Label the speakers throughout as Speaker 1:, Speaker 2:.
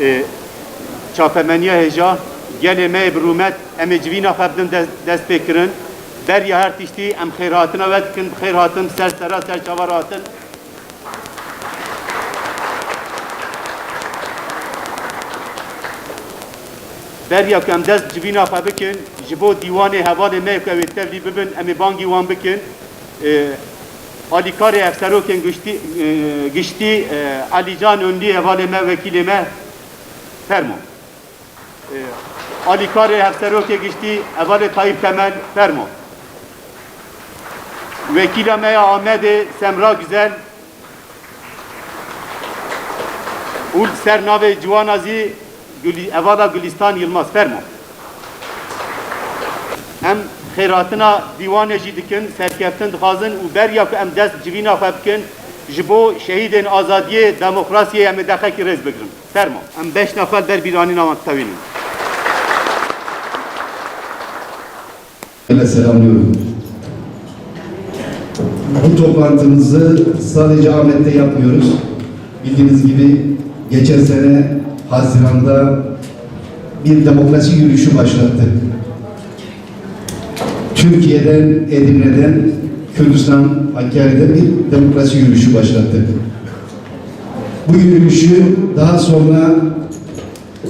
Speaker 1: e, çapemeniye heja gelê me bi rûmet em ê civîna xwe beriya her tiştî em xêrhatina we dikin ser sera ser çavar hatin beriya ku em dest civîna xwe bikin ji bo dîwanê hevalê me ku ew ê tevlî bibin em ê bangî wan bikin. E, Alikarê efserokên giştî e, giştî e, Alican Önlü hevalê me vekîlê fermo. E, Alikarê efserokê giştî hevalê Tayyip Temel fermo. Vekîla me ya Ahmedê Semra Güzel û ser navê ciwana zî Gülî- Evala Gülistan Yılmaz fermo. Em xêratina dîwanê jî dikin, serkeftin dixwazin û beriya ku em dest civîna xwe bikin bo şehîdên azadiyê, demokrasiyê em ê dexekî rêz bigirin. Fermo. Em beş nefer derbîranîna wan tewînin.
Speaker 2: ile selamlıyorum. Bu toplantımızı sadece Ahmet'te yapmıyoruz. Bildiğiniz gibi geçen sene Haziran'da bir demokrasi yürüyüşü başlattık. Türkiye'den, Edirne'den, Kürdistan, Hakkari'de bir demokrasi yürüyüşü başlattık. Bu yürüyüşü daha sonra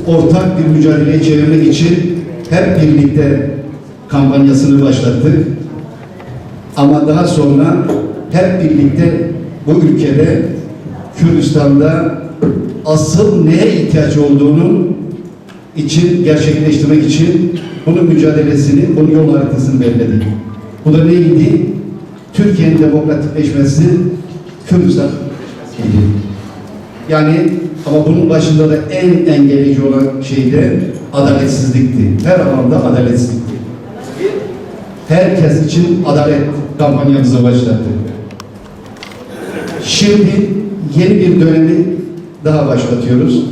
Speaker 2: ortak bir mücadeleye çevirmek için hep birlikte kampanyasını başlattık. Ama daha sonra hep birlikte bu ülkede Kürdistan'da asıl neye ihtiyaç olduğunu için gerçekleştirmek için bunun mücadelesini, bunun yol haritasını belirledik. Bu da neydi? Türkiye'nin demokratikleşmesi, Kürdistan demokratikleşmesiydi. Yani ama bunun başında da en engelleyici olan şey de adaletsizlikti. Her alanda adaletsizlikti. Herkes için adalet kampanyamızı başlattık. Şimdi yeni bir dönemi daha başlatıyoruz.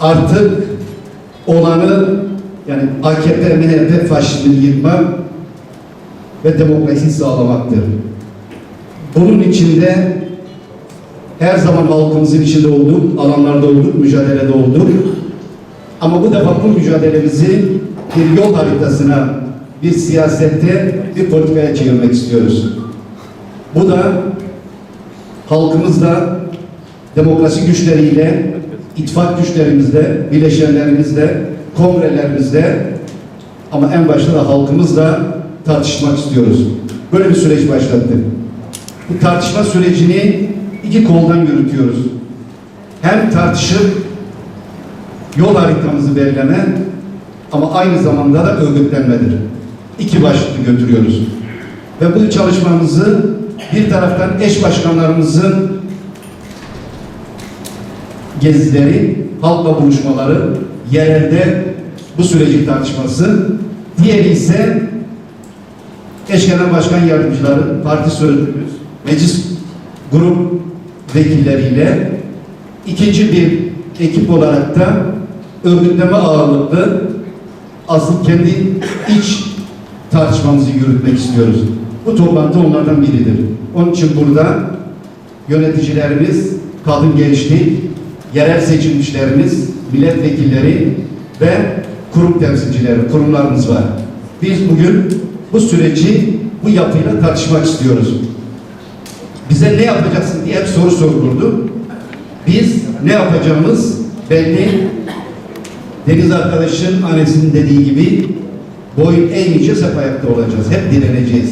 Speaker 2: Artık olanı yani AKP, MHP faşizmini yıkmak ve demokrasi sağlamaktır. Bunun içinde her zaman halkımızın içinde olduk, alanlarda olduk, mücadelede olduk. Ama bu defa bu mücadelemizi bir yol haritasına, bir siyasette, bir politikaya çevirmek istiyoruz. Bu da halkımızla demokrasi güçleriyle, ittifak güçlerimizle, bileşenlerimizle, kongrelerimizle ama en başta da halkımızla tartışmak istiyoruz. Böyle bir süreç başlattık. Bu tartışma sürecini iki koldan yürütüyoruz. Hem tartışıp yol haritamızı belirleme ama aynı zamanda da örgütlenmedir. İki başlıklı götürüyoruz. Ve bu çalışmamızı bir taraftan eş başkanlarımızın gezileri, halkla buluşmaları, yerelde bu sürecin tartışması, diğeri ise eş genel başkan yardımcıları, parti sözcümüz, meclis grup vekilleriyle ikinci bir ekip olarak da örgütleme ağırlıklı asıl kendi iç tartışmamızı yürütmek istiyoruz. Bu toplantı onlardan biridir. Onun için burada yöneticilerimiz, kadın gençlik, yerel seçilmişlerimiz, milletvekilleri ve kurum temsilcileri, kurumlarımız var. Biz bugün bu süreci bu yapıyla tartışmak istiyoruz. Bize ne yapacaksın diye hep soru sorulurdu. Biz ne yapacağımız belli. Deniz arkadaşın annesinin dediği gibi boyun eğmeyeceğiz, hep ayakta olacağız. Hep direneceğiz.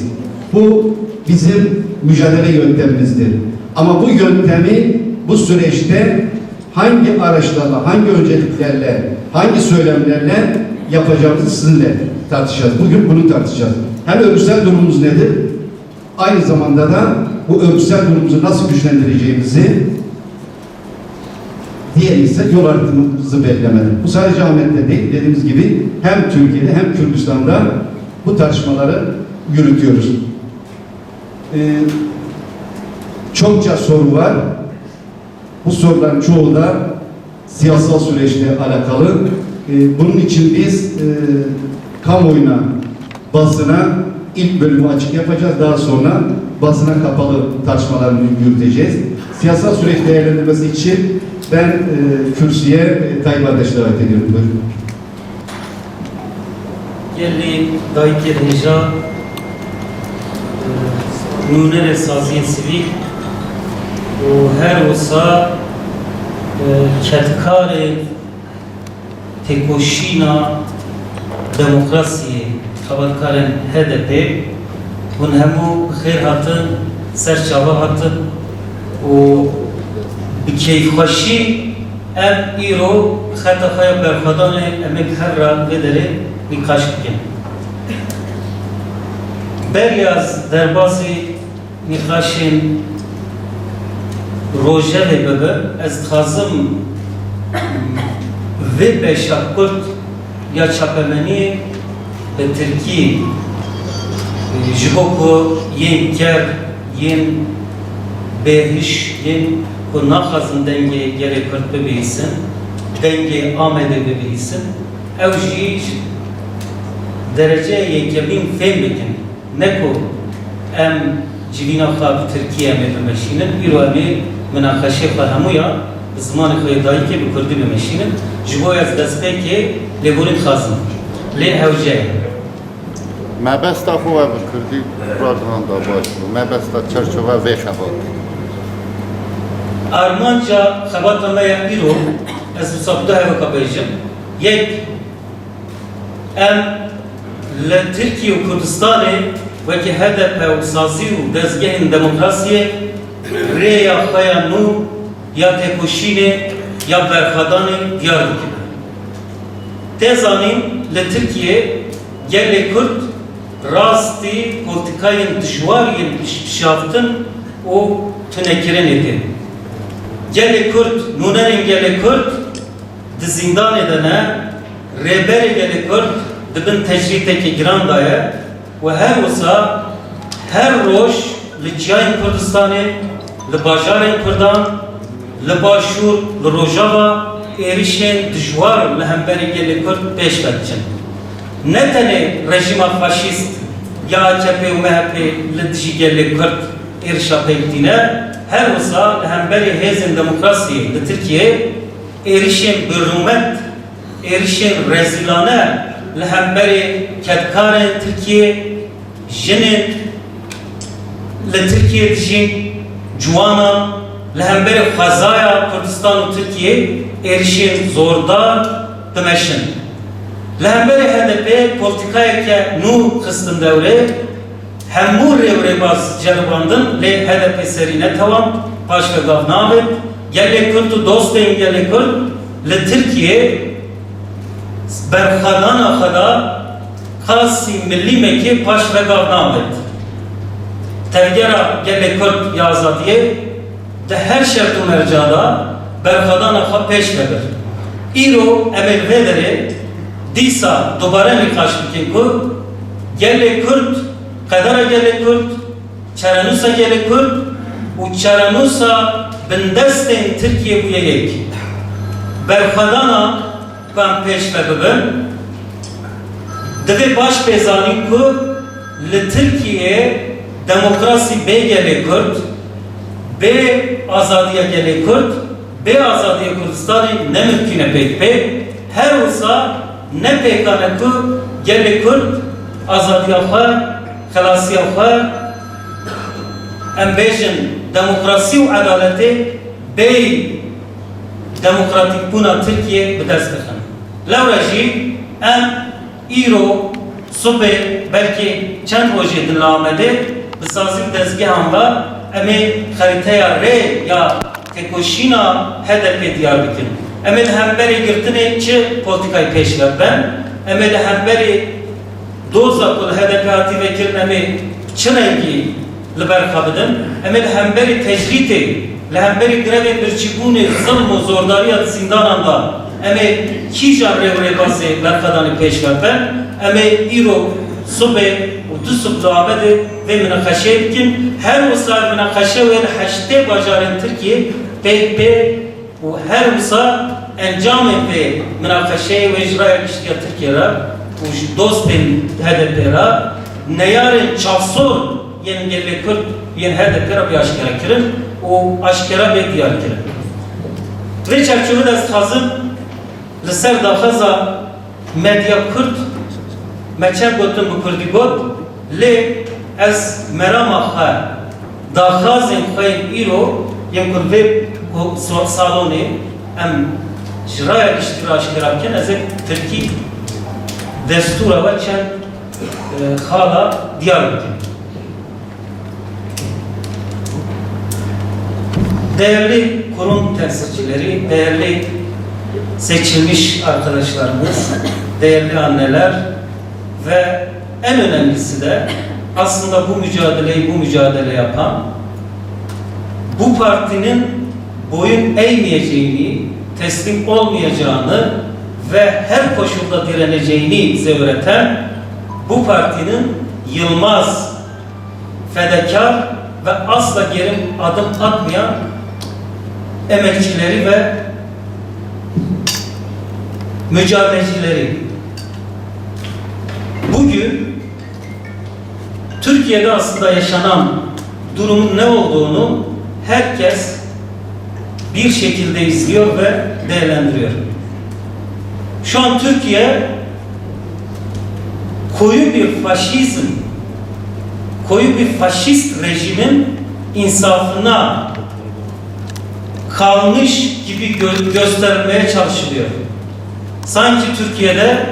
Speaker 2: Bu bizim mücadele yöntemimizdir. Ama bu yöntemi bu süreçte hangi araçlarla, hangi önceliklerle, hangi söylemlerle yapacağımızı sizinle tartışacağız. Bugün bunu tartışacağız. Hem örgütsel durumumuz nedir? Aynı zamanda da bu örgütsel durumumuzu nasıl güçlendireceğimizi diğer ise yol haritamızı belirlemedir. Bu sadece Ahmet'te değil, dediğimiz gibi hem Türkiye'de hem Kürdistan'da bu tartışmaları yürütüyoruz. Ee, çokça soru var. Bu soruların çoğu da siyasal süreçle alakalı. Ee, bunun için biz e, kamuoyuna, basına ilk bölümü açık yapacağız. Daha sonra basına kapalı tartışmalarını yürüteceğiz. Siyasal süreç değerlendirmesi için Ben e, kürsüye e, Tayyip Ateş'i davet ediyorum. Buyurun.
Speaker 3: Gelli dayık edinca nûnerê saziyên sivîl û her wisa ketkarê têkoşîna demokrasiyê xebatkarên HDP hûn hemû xêr hatin ser çava hatin û bi keyfxweşî em îro xeta xwe ya berxwedanê em ê bi her ra vê derê nîqaş bikin. Beryaz derbasî nîqaşên rojevê bibe ez dixwazim vê beşa Kurd ya çapemeniyê ji bo ku yên ger yên bêhiş yên ku naxwazin dengê gelê Kurd bibihîsin dengê Amedê bibihîsin ew jî derece yekemîn fêm bikin. Ne ku em civîna xwe bi Tirkiye ê bimeşînin îro em ê münaqeşê xwe hemûya bi zimanê xwe yê dayîkê bi Kurdî bimeşînin ji bo ez destpêkê lêborîn ye
Speaker 4: Məbəsta xova kürdi buradan da başlı. Məbəsta çərçova və xəbat.
Speaker 3: Armanca xəbat və yəqiro ez sabda hava kabeyjim. Yek em li Tirkiye û Kurdistanê wekî hedefe û sazî û dezgehên demokrasiyê rêya xwe ya nû ya têkoşînê ya berxwedanê diyar dikine. Tê zanîn li Tirkiye gelê rastî politikayên dijwar yên pişaftin û tunekirinê tê. Gelê Kurd, nûnerên gelê Kurd di zindanê de ne, rêberê gelê Kurd dibin tecrîtekê giran daye û her wisa her roj li çiyayên Kurdistanê, li bajarên Kurdan, li başûr, li Rojava êrişên dijwar li hemberî gelê Kurd pêş. Ne tenê rejima faşîst ya AKP û MHP li dijî gelê Kurd êrişa pêkdîne, her hemberî hêzên demokrasiyê li Tirkiye êrişên birûmet, êrişên rezîlane li hemberî ketkarên Tirkiye, jinên li Tirkiye dijîn ciwanan li hemberî xwezaya Kurdistan û Tirkiye êrişên zordar dimeşin. Hemberî HDP politikayeke nû xistin dewrê hemû rêwrêbaz ceribandin lê HDP serî netewan paş ve gav nabit gelê Kurd û dostên gelê Kurd li Tirkiye berxwedana xwe da qasî millî mekê paş ve. Tevgera gelê Kurd ya azadiyê di her şert û mercada berxwedana xwe pêş vebir. Îro em ku gelê Kurd qedera gelê Kurd çerenûsa gelê Kurd û çerenûsa bindestên Tirkiye bûye yek. Berxwedana ku em pêş ve bibin. Divê baş pê zanîn ku li Tirkiye demokrasî bê gelê Kurd bê azadiya gelê Kurd bê azadiya Kurdistanê ne mümkün pêk pê her wisa ne pêkane ku gelê Kurd azadiya xwe xelasiya xwe em bêjin demokrasî û edaletê bê demokratîk bûna Tirkiye bi dest bixin. Lewra jî em îro subê belkî çend rojê li Amedê bi sazî dezgehan ve em ê xerîteya rê ya têkoşîna HDP diyar bikin. Em ê li hemberî girtinê çi politikayê pêş vebin, em ê li hemberî doza ku li HDP hatî vekirin em ê çi rengî li ber xwe bidin, em ê li hemberî tecrîtê, li hemberî girevên birçîbûnê zilm û zordariya zindanan da em ê kîjan rêwrêbazê berxwedanê pêş vebin, em ê îro subê û du sub li Amedê vê münaqeşeyê bikin, her wisa münaqeşe wê li heştê bajarên Tirkiye pêk pê û her wisa encamên vê münaqeşeyê wê icraya giştiya Tirkiye ra û ji dostên HDP ra neyarên çavsor yên gelê Kurd yên HDP ra bê aşkera kirin û aşkera bê diyar kirin. Ve çerçeve de hazır لسر داخزا مدیا کرد مچه گوتم بکردی گوت لی از مرام آخه داخازم خواهیم ایرو یم کرد وی سالونه ام جرای اشتراش کرابکن از ترکی دستور و چند خالا دیار بودیم Değerli kurum temsilcileri, değerli seçilmiş arkadaşlarımız, değerli anneler ve en önemlisi de aslında bu mücadeleyi bu mücadele yapan bu partinin boyun eğmeyeceğini, teslim olmayacağını ve her koşulda direneceğini bize öğreten bu partinin yılmaz, fedakar ve asla geri adım atmayan emekçileri ve mücadelecileri. Bugün Türkiye'de aslında yaşanan durumun ne olduğunu herkes bir şekilde izliyor ve değerlendiriyor. Şu an Türkiye koyu bir faşizm, koyu bir faşist rejimin insafına kalmış gibi gö- gösterilmeye çalışılıyor. Sanki Türkiye'de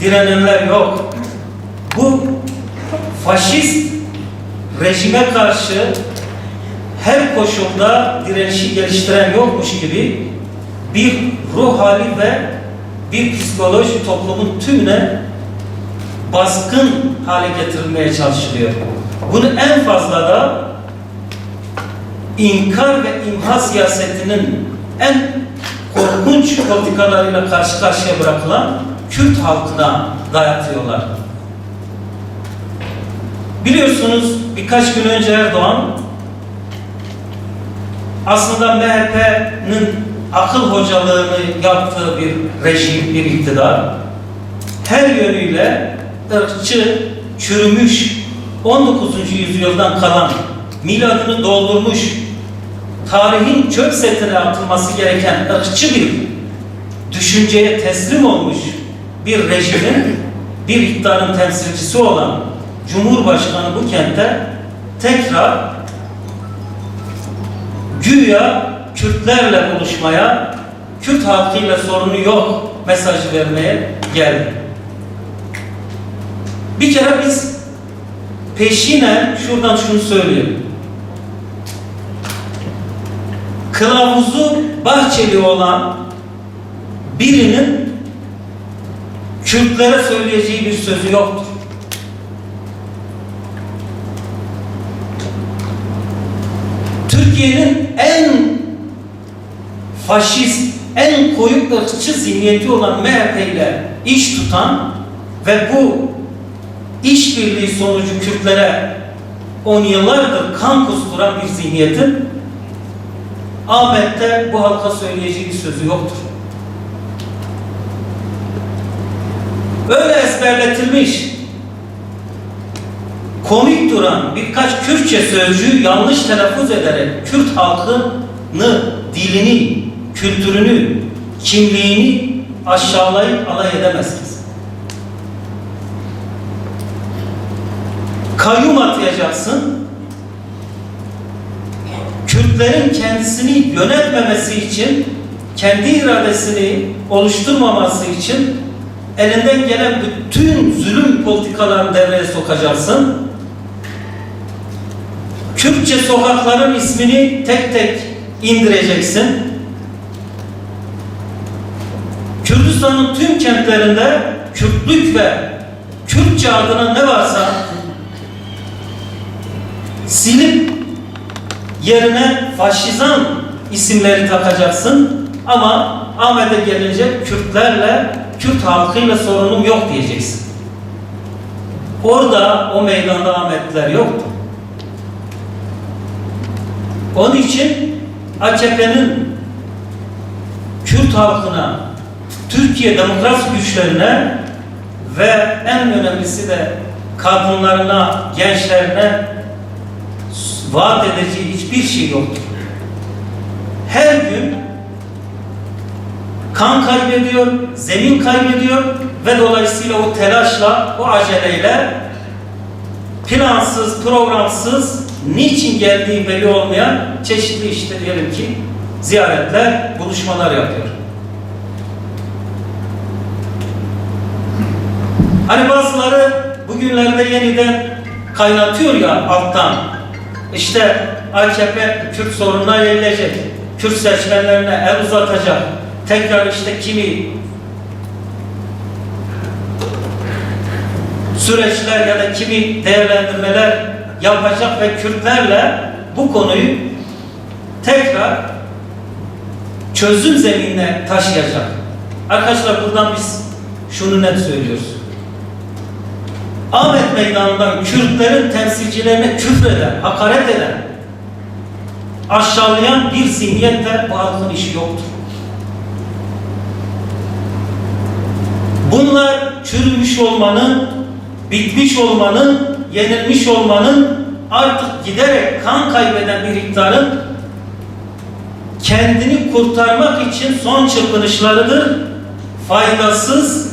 Speaker 3: direnenler yok. Bu faşist rejime karşı her koşulda direnişi geliştiren yokmuş gibi bir ruh hali ve bir psikoloji toplumun tümüne baskın hale getirilmeye çalışılıyor. Bunu en fazla da inkar ve imha siyasetinin en korkunç politikalarıyla karşı karşıya bırakılan Kürt halkına dayatıyorlar. Biliyorsunuz birkaç gün önce Erdoğan aslında MHP'nin akıl hocalığını yaptığı bir rejim, bir iktidar her yönüyle ırkçı, çürümüş 19. yüzyıldan kalan miladını doldurmuş tarihin çöp setine atılması gereken ırkçı bir düşünceye teslim olmuş bir rejimin bir iktidarın temsilcisi olan Cumhurbaşkanı bu kente tekrar güya Kürtlerle buluşmaya, Kürt halkıyla sorunu yok mesajı vermeye geldi. Bir kere biz peşinen şuradan şunu söyleyeyim. Kılavuzu Bahçeli olan birinin Kürtlere söyleyeceği bir sözü yoktur. Türkiye'nin en faşist, en koyu ırkçı zihniyeti olan MHP ile iş tutan ve bu işbirliği sonucu Kürtlere on yıllardır kan kusturan bir zihniyetin Ahmet'te bu halka söyleyeceği bir sözü yoktur. Böyle ezberletilmiş komik duran birkaç Kürtçe sözcüğü yanlış telaffuz ederek Kürt halkını, dilini, kültürünü, kimliğini aşağılayıp alay edemezsiniz. Kayyum atayacaksın. Kürtlerin kendisini yönetmemesi için, kendi iradesini oluşturmaması için elinden gelen bütün zulüm politikalarını devreye sokacaksın. Kürtçe sokakların ismini tek tek indireceksin. Kürdistan'ın tüm kentlerinde Kürtlük ve Kürtçe adına ne varsa silip yerine faşizan isimleri takacaksın ama Ahmet'e gelince Kürtlerle, Kürt halkıyla sorunum yok diyeceksin. Orada o meydanda Ahmetler yoktu. Onun için AKP'nin Kürt halkına, Türkiye demokrasi güçlerine ve en önemlisi de kadınlarına, gençlerine vaat edeceği hiçbir şey yoktur. Her gün kan kaybediyor, zemin kaybediyor ve dolayısıyla o telaşla, o aceleyle plansız, programsız, niçin geldiği belli olmayan çeşitli işte diyelim ki ziyaretler, buluşmalar yapıyor. Hani bazıları bugünlerde yeniden kaynatıyor ya alttan. İşte AKP Kürt sorununa eğilecek. Kürt seçmenlerine el uzatacak. Tekrar işte kimi süreçler ya da kimi değerlendirmeler yapacak ve Kürtlerle bu konuyu tekrar çözüm zeminine taşıyacak. Arkadaşlar buradan biz şunu net söylüyoruz. Ahmet Meydanı'ndan Kürtlerin temsilcilerine küfreden, hakaret eden, aşağılayan bir zihniyette bu işi yoktur. Bunlar çürümüş olmanın, bitmiş olmanın, yenilmiş olmanın, artık giderek kan kaybeden bir iktidarın kendini kurtarmak için son çırpınışlarıdır. Faydasız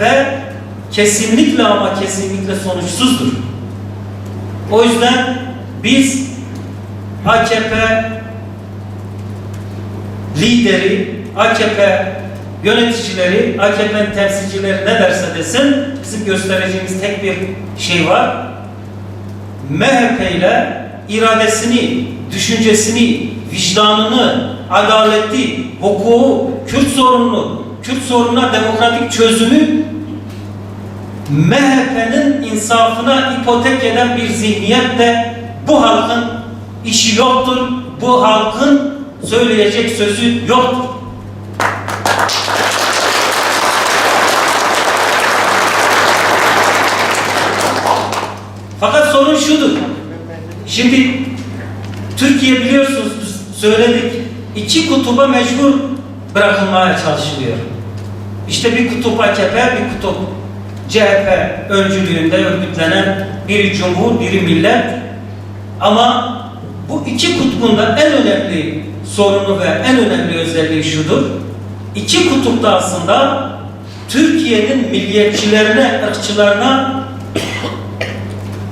Speaker 3: ve kesinlikle ama kesinlikle sonuçsuzdur. O yüzden biz AKP lideri, AKP yöneticileri, AKP'nin temsilcileri ne derse desin bizim göstereceğimiz tek bir şey var. MHP ile iradesini, düşüncesini, vicdanını, adaleti, hukuku, Kürt sorununu, Kürt sorununa demokratik çözümü MHP'nin insafına ipotek eden bir zihniyette bu halkın işi yoktur. Bu halkın söyleyecek sözü yoktur. Fakat sorun şudur. Şimdi Türkiye biliyorsunuz söyledik iki kutuba mecbur bırakılmaya çalışılıyor. İşte bir kutup AKP, bir kutup CHP öncülüğünde örgütlenen biri cumhur, biri millet. Ama bu iki kutbunda en önemli sorunu ve en önemli özelliği şudur. İki kutupta aslında Türkiye'nin milliyetçilerine, ırkçılarına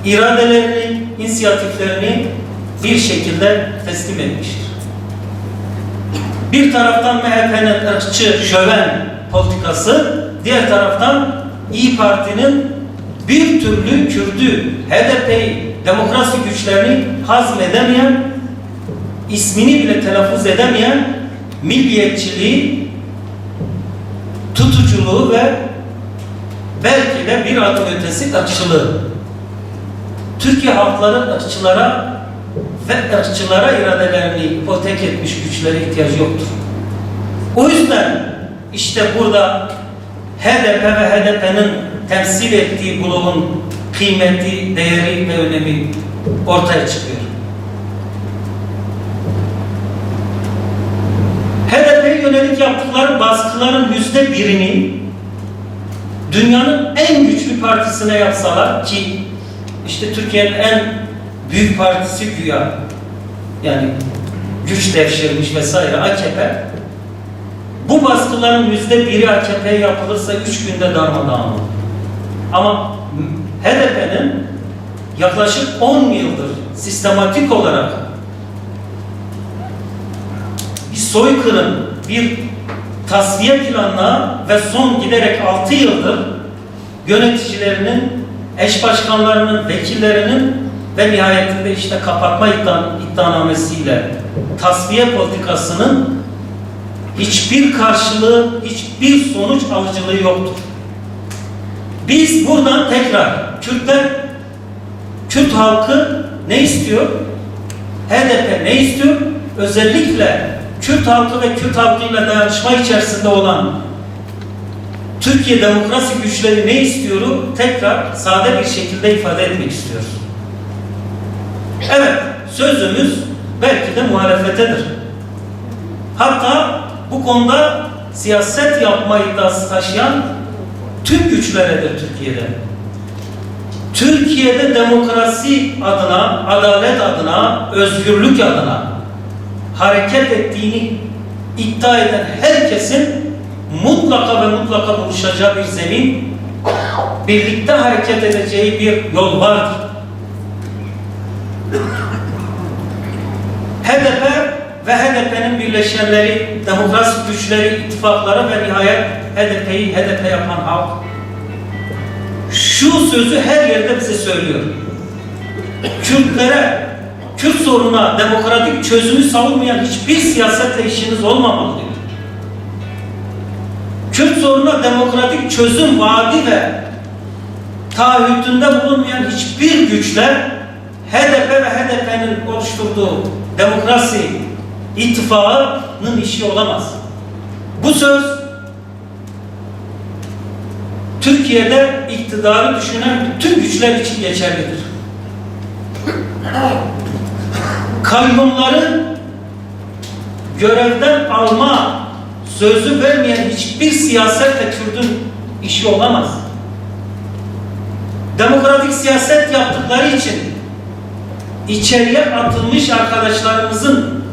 Speaker 3: iradelerini, inisiyatiflerini bir şekilde teslim etmiştir. Bir taraftan MHP'nin ırkçı, şöven politikası, diğer taraftan İyi Parti'nin bir türlü Kürdü, HDP'yi, demokrasi güçlerini hazmedemeyen, ismini bile telaffuz edemeyen milliyetçiliği, tutuculuğu ve belki de bir adım ötesi ırkçılığı. Türkiye halkları ırkçılara ve ırkçılara iradelerini ipotek etmiş güçlere ihtiyacı yoktur. O yüzden işte burada HDP ve HDP'nin temsil ettiği bloğun kıymeti, değeri ve önemi ortaya çıkıyor. HDP'ye yönelik yaptıkları baskıların yüzde birini dünyanın en güçlü partisine yapsalar ki işte Türkiye'nin en büyük partisi güya yani güç devşirmiş vesaire AKP bu baskıların yüzde biri AKP'ye yapılırsa üç günde darmadağın olur. Ama HDP'nin yaklaşık 10 yıldır sistematik olarak bir soykırım, bir tasfiye planına ve son giderek 6 yıldır yöneticilerinin, eş başkanlarının, vekillerinin ve nihayetinde işte kapatma iddia, iddianamesiyle tasfiye politikasının hiçbir karşılığı, hiçbir sonuç alıcılığı yoktur. Biz buradan tekrar Kürtler, Kürt halkı ne istiyor? HDP ne istiyor? Özellikle Kürt halkı ve Kürt halkıyla dayanışma içerisinde olan Türkiye demokrasi güçleri ne istiyoru tekrar sade bir şekilde ifade etmek istiyoruz. Evet, sözümüz belki de muhalefetedir. Hatta bu konuda siyaset yapma iddiası taşıyan tüm güçleredir Türkiye'de. Türkiye'de demokrasi adına, adalet adına, özgürlük adına hareket ettiğini iddia eden herkesin mutlaka ve mutlaka buluşacağı bir zemin, birlikte hareket edeceği bir yol vardır. HDP ve HDP'nin birleşenleri, demokrasi güçleri, ittifakları ve nihayet HDP'yi HDP yapan halk şu sözü her yerde bize söylüyor. Kürtlere, Kürt sorununa demokratik çözümü savunmayan hiçbir siyasetle işiniz olmamalı diyor. Kürt sorununa demokratik çözüm vaadi ve taahhütünde bulunmayan hiçbir güçle HDP ve HDP'nin oluşturduğu demokrasi ittifakının işi olamaz. Bu söz Türkiye'de iktidarı düşünen bütün güçler için geçerlidir. Kayyumları görevden alma sözü vermeyen hiçbir siyasetle Kürt'ün işi olamaz. Demokratik siyaset yaptıkları için içeriye atılmış arkadaşlarımızın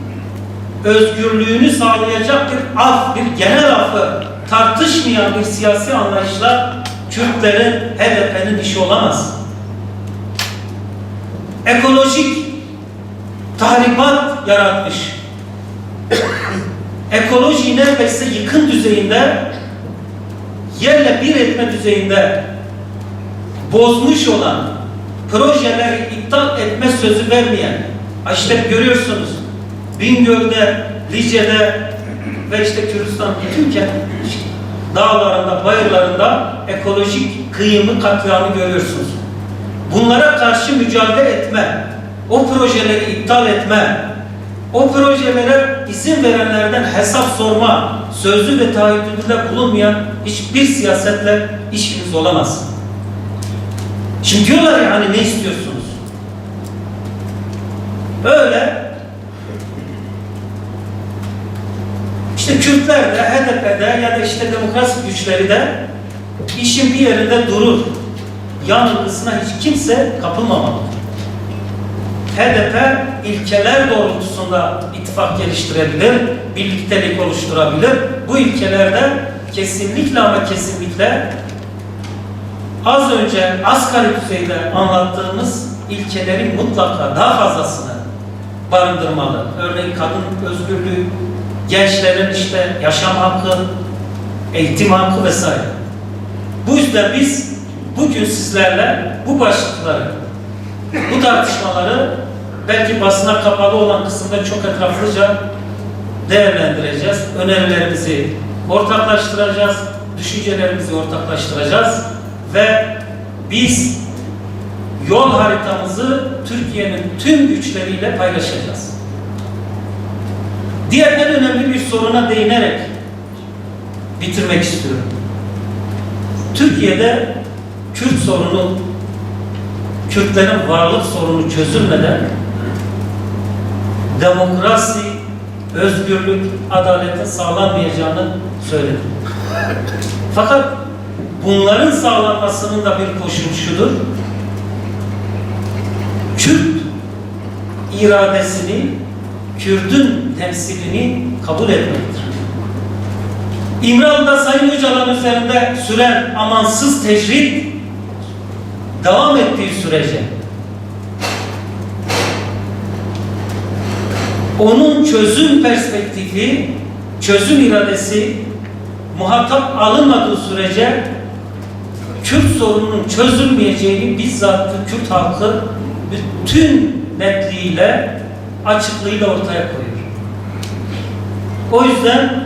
Speaker 3: özgürlüğünü sağlayacak bir af, bir genel affı tartışmayan bir siyasi anlayışla Kürtlerin HDP'nin işi olamaz. Ekolojik tahribat yaratmış. Ekolojiyi neredeyse yıkım düzeyinde yerle bir etme düzeyinde bozmuş olan projeleri iptal etme sözü vermeyen işte görüyorsunuz Bingöl'de, Lice'de ve işte Kürdistan bütün dağlarında, bayırlarında ekolojik kıyımı katliamı görüyorsunuz. Bunlara karşı mücadele etme, o projeleri iptal etme, o projelere izin verenlerden hesap sorma, sözlü ve taahhütünde bulunmayan hiçbir siyasetle işiniz olamaz. Şimdi diyorlar ya hani ne istiyorsunuz? Öyle işte Kürtler de, HDP'de ya da işte demokrasi güçleri de işin bir yerinde durur. Yanılgısına hiç kimse kapılmamalıdır. HDP ilkeler doğrultusunda ittifak geliştirebilir, birliktelik oluşturabilir. Bu ilkelerde kesinlikle ama kesinlikle az önce asgari düzeyde anlattığımız ilkelerin mutlaka daha fazlasını barındırmalı. Örneğin kadın özgürlüğü, gençlerin işte yaşam hakkı, eğitim hakkı vesaire. Bu yüzden biz bugün sizlerle bu başlıkları, bu tartışmaları belki basına kapalı olan kısımda çok etraflıca değerlendireceğiz. Önerilerimizi ortaklaştıracağız, düşüncelerimizi ortaklaştıracağız ve biz yol haritamızı Türkiye'nin tüm güçleriyle paylaşacağız. Diğer en önemli bir soruna değinerek bitirmek istiyorum. Türkiye'de Kürt sorunu, Kürtlerin varlık sorunu çözülmeden demokrasi, özgürlük, adaletin sağlanmayacağını söyledim. Fakat bunların sağlanmasının da bir koşulu şudur. Kürt iradesini, Kürt'ün temsilini kabul etmektir. İmralı'da Sayın Öcalan üzerinde süren amansız tecrit devam ettiği sürece onun çözüm perspektifi, çözüm iradesi muhatap alınmadığı sürece Kürt sorununun çözülmeyeceğini bizzat Kürt halkı bütün netliğiyle, açıklığıyla ortaya koyuyor. O yüzden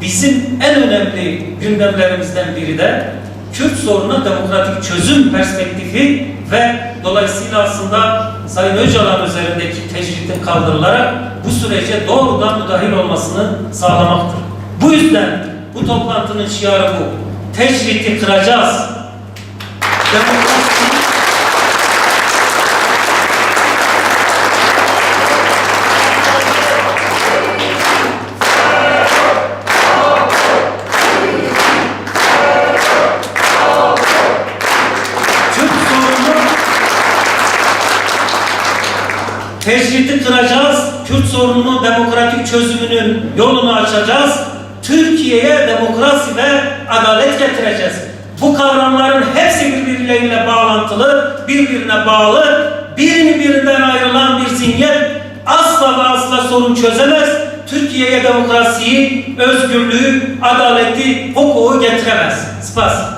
Speaker 3: bizim en önemli gündemlerimizden biri de Kürt sorununa demokratik çözüm perspektifi ve dolayısıyla aslında Sayın Öcalan üzerindeki tecritin kaldırılarak bu sürece doğrudan müdahil olmasını sağlamaktır. Bu yüzden bu toplantının şiarı bu. Tecriti kıracağız. Demokrasi tecriti kıracağız. Kürt sorununun demokratik çözümünün yolunu açacağız. Türkiye'ye demokrasi ve adalet getireceğiz. Bu kavramların hepsi birbirleriyle bağlantılı, birbirine bağlı. Birini birinden ayrılan bir zihniyet asla ve asla sorun çözemez. Türkiye'ye demokrasiyi, özgürlüğü, adaleti, hukuku getiremez. Spas.